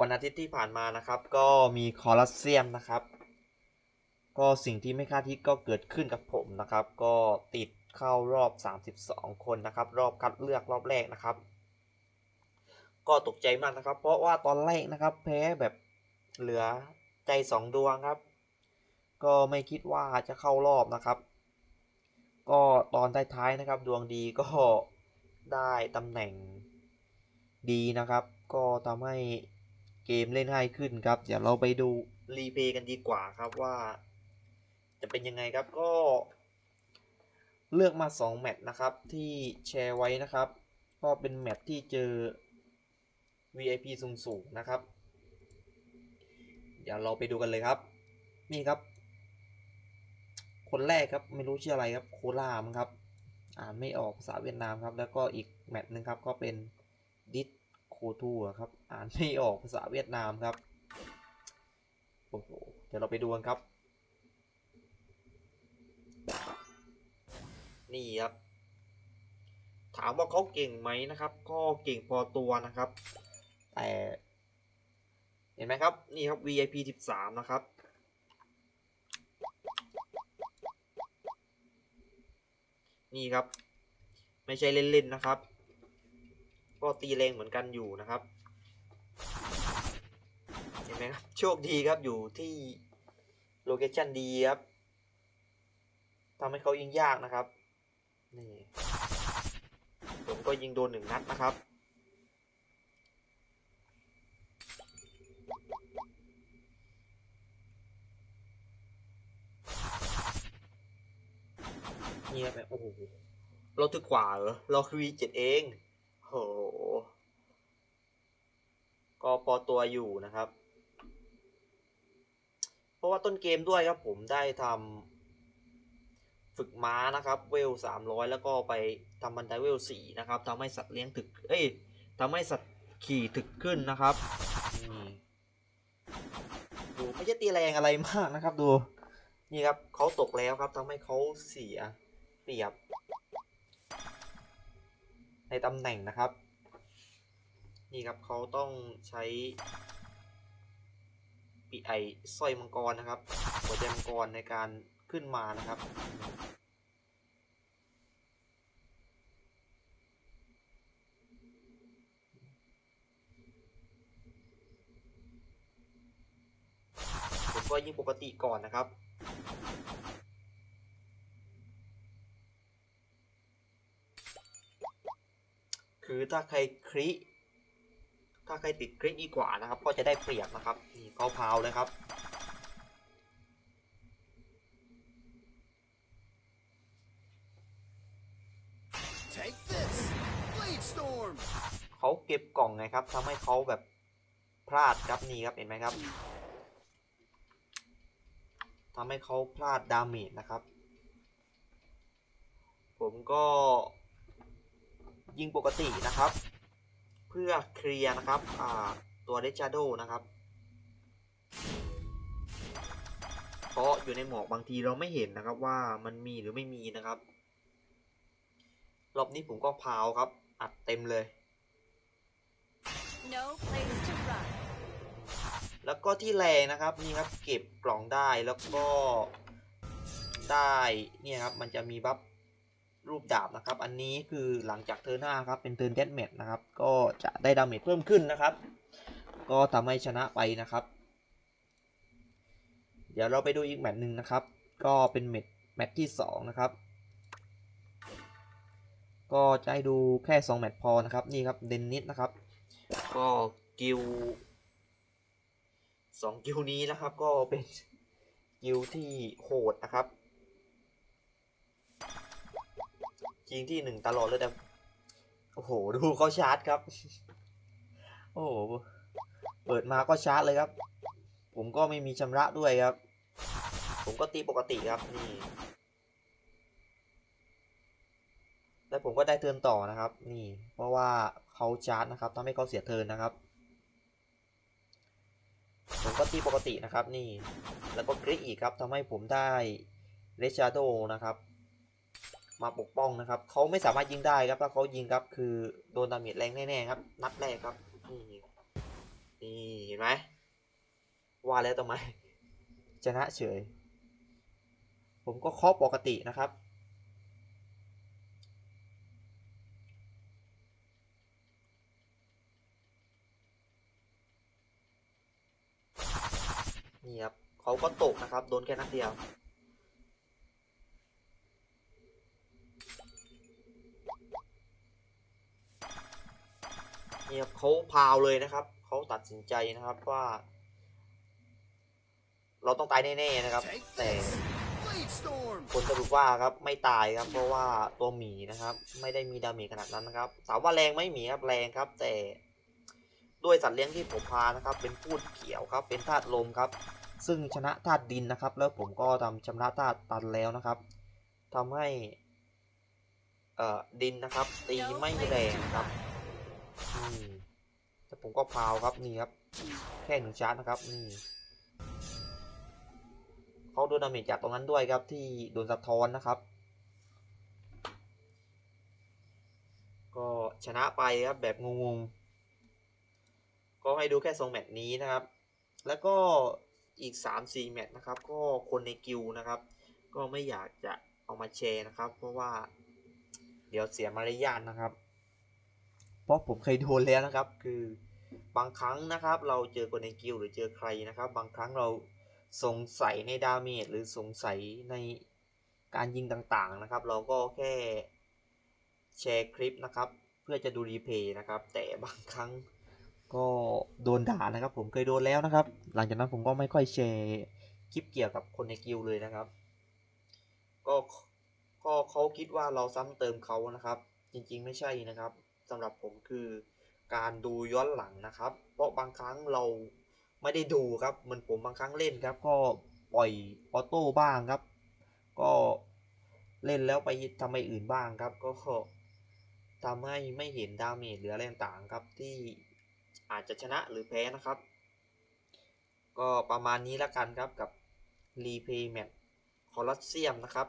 วันอาทิตย์ที่ผ่านมานะครับ ก็มีคอลัสเซียมนะครับ ก็สิ่งที่ไม่คาดคิดก็เกิดขึ้นกับผมนะครับ ก็ติดเข้ารอบ 32 คนนะครับ รอบคัดเลือกรอบแรกนะครับ ก็ตกใจมากนะครับ เพราะว่าตอนแรกนะครับ แพ้แบบเหลือใจสองดวงครับ ก็ไม่คิดว่าจะเข้ารอบนะครับ ก็ตอนท้ายๆนะครับ ดวงดีก็ได้ตำแหน่งดีนะครับ ก็ทำให้ เกมเล่นง่ายขึ้นครับ เดี๋ยวเราไปดูรีเพย์กันดีกว่าครับว่า จะเป็นยังไงครับก็ เลือกมา 2 แมตช์นะครับ ที่แชร์ไว้นะครับ ก็เป็นแมตช์ที่เจอ VIP สูงๆนะครับ เดี๋ยวเราไปดูกันเลยครับ นี่ครับ คนแรกครับไม่รู้ชื่ออะไรครับโคลามครับ อ่านไม่ออกภาษาเวียดนามครับ แล้วก็อีกแมตช์หนึ่งครับก็เป็นดิส ทูครับ อ่านไม่ออกภาษาเวียดนามครับ โอ้โห เดี๋ยวเราไปดูกันครับ นี่ครับ ถามว่าเขาเก่งไหมนะครับ ก็เก่งพอตัวนะครับ แต่เห็นไหมครับ นี่ครับ VIP 13 นะครับ นี่ครับ ไม่ใช่เล่นๆนะครับ ก็ตีแรงเหมือนกันอยู่นะครับเห็นไหมครับโชคดีครับอยู่ที่โลเคชั่นดีครับทำให้เขายิงยากนะครับนี่ผมก็ยิงโดนหนึ่งนัดนะครับเงียบไปโอ้โหเราถึกกว่าเหรอเราคือ V7 เอง โหก็พอตัวอยู่นะครับ เพราะว่าต้นเกมด้วยครับผมได้ทำฝึกม้านะครับ เวล300แล้วก็ไปทำบันไดเวล4นะครับทำให้สัตว์เลี้ยงถึก เอ้ยทำให้สัตว์ขี่ถึกขึ้นนะครับดูไม่ใช่ตีแรงอะไรมากนะครับ ดู นี่ครับเขาตกแล้วครับทำให้เขาเสียเปรียบ ในตำแหน่งนะครับ นี่ครับเขาต้องใช้ปีไอสร้อยมังกรนะครับหัวใจมังกรในการขึ้นมานะครับผมก็ยิงปกติก่อนนะครับ คือถ้าใครคริถ้าใครติดคริดีกว่านะครับ ก็จะได้เปรียบนะครับนี่เขาพาวเลยครับ Take this! Blade Storm! เขาเก็บกล่องไงครับทำให้เขาแบบพลาดครับนี่ครับเห็นไหมครับทำให้เขาพลาดดาเมจนะครับ ผมก็ ยิงปกตินะครับ เพื่อเคลียร์นะครับอ่าตัวเดชาโดนะครับเพราะอยู่ในหมอกบางทีเราไม่เห็นนะครับว่ามันมีหรือไม่มีนะครับ รอบนี้ผมก็พาวครับ อัดเต็มเลย No place to run. แล้วก็ที่แรงนะครับนี่ครับเก็บกล่องได้แล้วก็ได้เนี่ยครับมันจะมีบัฟ รูปดาบนะครับ อันนี้คือหลังจากเทอร์หน้าครับ เป็นเทิร์นเดดเมจนะครับ ก็จะได้ดาเมจเพิ่มขึ้นนะครับ ก็ทำให้ชนะไปนะครับ เดี๋ยวเราไปดูอีกแมตช์หนึ่งนะครับ ก็เป็นแมตช์แมตช์ที่สองนะครับ ก็จะให้ดูแค่ 2 แมตช์พอนะครับ นี่ครับ เดนนิสนะครับ ก็กิลสองกิลนี้นะครับ ก็เป็นกิลที่โหดนะครับ จริงที่หนึ่งตลอดเลยแต่โอ้โห ดูเขาชาร์จครับ โอ้โห เปิดมาก็ชาร์จเลยครับ ผมก็ไม่มีชำระด้วยครับ ผมก็ตีปกติครับนี่แล้วผมก็ได้เทินต่อนะครับ นี่ เพราะว่าเขาชาร์จนะครับทำให้เขาเสียเทินนะครับ ผมก็ตีปกตินะครับ นี่ แล้วก็กริอีกครับทำให้ผมได้เรชาโดนะครับ มาปกป้องนะครับเขาไม่สามารถยิงได้ครับถ้าเขายิงครับคือโดนดาเมจแรงแน่ๆครับ นัดแรกครับนี่นี่เห็นไหมว่าแล้วทำไมชนะเฉย ผมก็เคาะปกตินะครับนี่ครับเขาก็ตกนะครับ โดนแค่นัดเดียว นี่ครับเขาพาวเลยนะครับเขาตัดสินใจนะครับว่า เราต้องตายแน่ๆนะครับ แต่ this! Blade Storm! ผลสรุปว่าครับไม่ตายครับ เพราะว่าตัวหมีนะครับ ไม่ได้มีดาเมจขนาดนั้นนะครับถามว่าแรงไหม่หมีครับแรงครับ แต่ด้วยสัตว์เลี้ยงที่ผมพานะครับ เป็นพูดเขียวครับ เป็นธาตุลมครับ ซึ่งชนะธาตุดินนะครับ แล้วผมก็ทำชำระธาตุตันแล้วนะครับทำให้ เอ่อดินนะครับ ตีไม่แรงครับ อืมแต่ผมก็พาวครับนี่ครับ แค่หนึ่งชาร์จนะครับนี่เขาโดนดาเมจจากตรงนั้นด้วยครับที่โดนสะท้อนนะครับ ก็ชนะไปครับแบบงงๆ ก็ให้ดูแค่ทรงแมตช์นี้นะครับ แล้วก็อีก 3-4 แมตช์นะครับ ก็คนในกิลด์นะครับ ก็ไม่อยากจะเอามาแชร์นะครับ เพราะว่าเดี๋ยวเสียมารยาทนะครับ เพราะผมเคยโดนแล้วนะครับ คือบางครั้งนะครับ เราเจอคนในกิลหรือเจอใครนะครับ บางครั้งเราสงสัยในดาเมจหรือสงสัยในการยิงต่างๆนะครับ เราก็แค่แชร์คลิปนะครับ เพื่อจะดูรีเพย์นะครับ แต่บางครั้งก็โดนด่านะครับ ผมเคยโดนแล้วนะครับ หลังจากนั้นผมก็ไม่ค่อยแชร์คลิปเกี่ยวกับคนในกิลเลยนะครับ ก็ก็เขาคิดว่าเราซ้ำเติมเขานะครับ จริงๆไม่ใช่นะครับ สำหรับผมคือการดูย้อนหลังนะครับ เพราะบางครั้งเราไม่ได้ดูครับเหมือนผมบางครั้งเล่นครับ ก็ปล่อยออโต้บ้างครับ ก็เล่นแล้วไปทำไมอื่นบ้างครับ ก็ทำให้ไม่เห็นดาเมจหรืออะไรต่างๆครับที่อาจจะชนะหรือแพ้นะครับ ก็ประมาณนี้ละกันครับกับรีเพย์แมตคอลอสเซียมนะครับ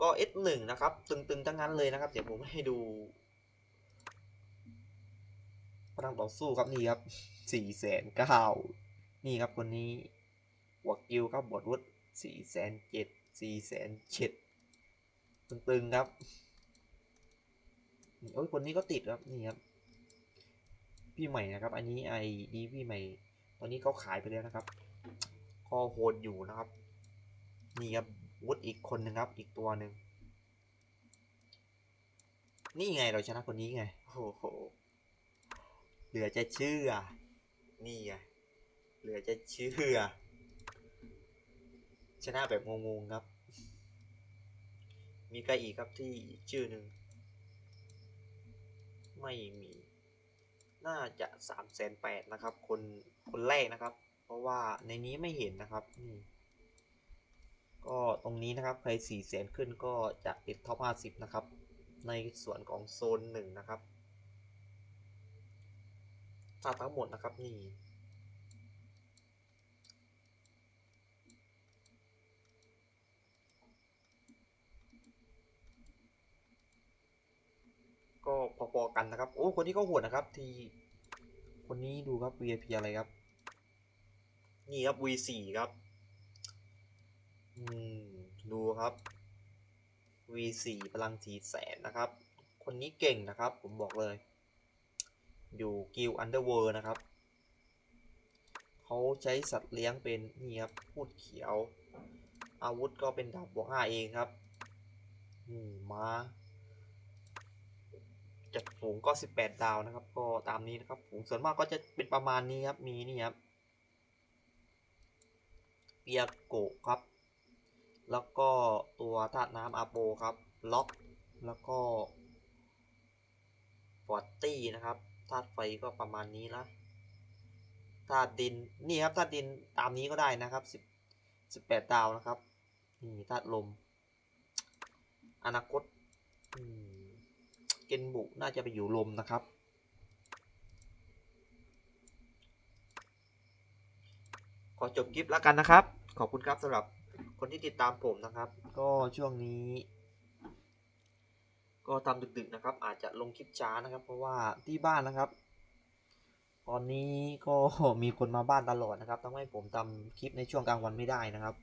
ก็ S1 นะครับ ตึงๆ ทั้งนั้นเลยนะครับ เดี๋ยวผมให้ดู พลังต่อสู้ครับนี่ครับสี่แสนเก้านี่ครับคนนี้หัวกิลครับบทวุฒิสี่แสนเจ็ดสี่แสนเจ็ดตึงๆครับโอ้ยคนนี้ก็ติดครับนี่ครับ พี่ใหม่นะครับ อันนี้ไอดีพี่ใหม่ ตอนนี้เขาขายไปแล้วนะครับก็โหดอยู่นะครับนี่ครับวุฒิอีกคนหนึ่งครับ อีกตัวหนึ่งนี่ไงเราชนะคนนี้ไงโอ้โห เหลือจะเชื่อ นี่ไงเหลือจะเชื่อ ชนะแบบงงๆครับ มีใครอีกครับที่ชื่อหนึ่ง ไม่มี น่าจะสามแสนแปดนะครับ คนคนแรกนะครับ เพราะว่าในนี้ไม่เห็นนะครับนี่ก็ตรงนี้นะครับใครสี่แสนขึ้นก็จะติดท็อปห้าสิบนะครับ ในส่วนของโซนหนึ่งนะครับ ถ้าทั้งหมดนะครับนี่ก็พอๆกันนะครับ โอ้คนนี้ก็โหดนะครับ ที คนนี้ดูครับ VIP อะไรครับ นี่ครับ V4 ครับ อืม ดูครับ V4 พลังสีแสนนะครับ คนนี้เก่งนะครับ ผมบอกเลย อยู่กิลอันเดอร์เวิร์นะครับ เขาใช้สัตว์เลี้ยงเป็นนี่ครับพูดเขียว อาวุธก็เป็นดาบบวกห้าเองครับอืมมาจัดฝูงก็ 18 ดาวนะครับ ก็ตามนี้นะครับฝูงส่วนมากก็จะเป็นประมาณนี้ครับ มีนี่ครับเปียโกครับ แล้วก็ตัวธาตุน้ำอาโปครับ ล็อก แล้วก็ฟอร์ตี้นะครับาตุไฟก็ประมาณนี้ละธาตุดินนี่ครับธาตุดินตามนี้ก็ได้นะครับ10 18ดาวนะครับนี่ธาตุลม อนาคตเกนบุน่าจะไปอยู่ลมนะครับ ขอจบคลิปแล้วกันนะครับ ขอบคุณครับสำหรับคนที่ติดตามผมนะครับ ก็ช่วงนี้ ก็ทำดึกๆนะครับ อาจจะลงคลิปช้านะครับ เพราะว่าที่บ้านนะครับ ตอนนี้ก็มีคนมาบ้านตลอดนะครับทำให้ผมทำคลิปในช่วงกลางวันไม่ได้นะครับ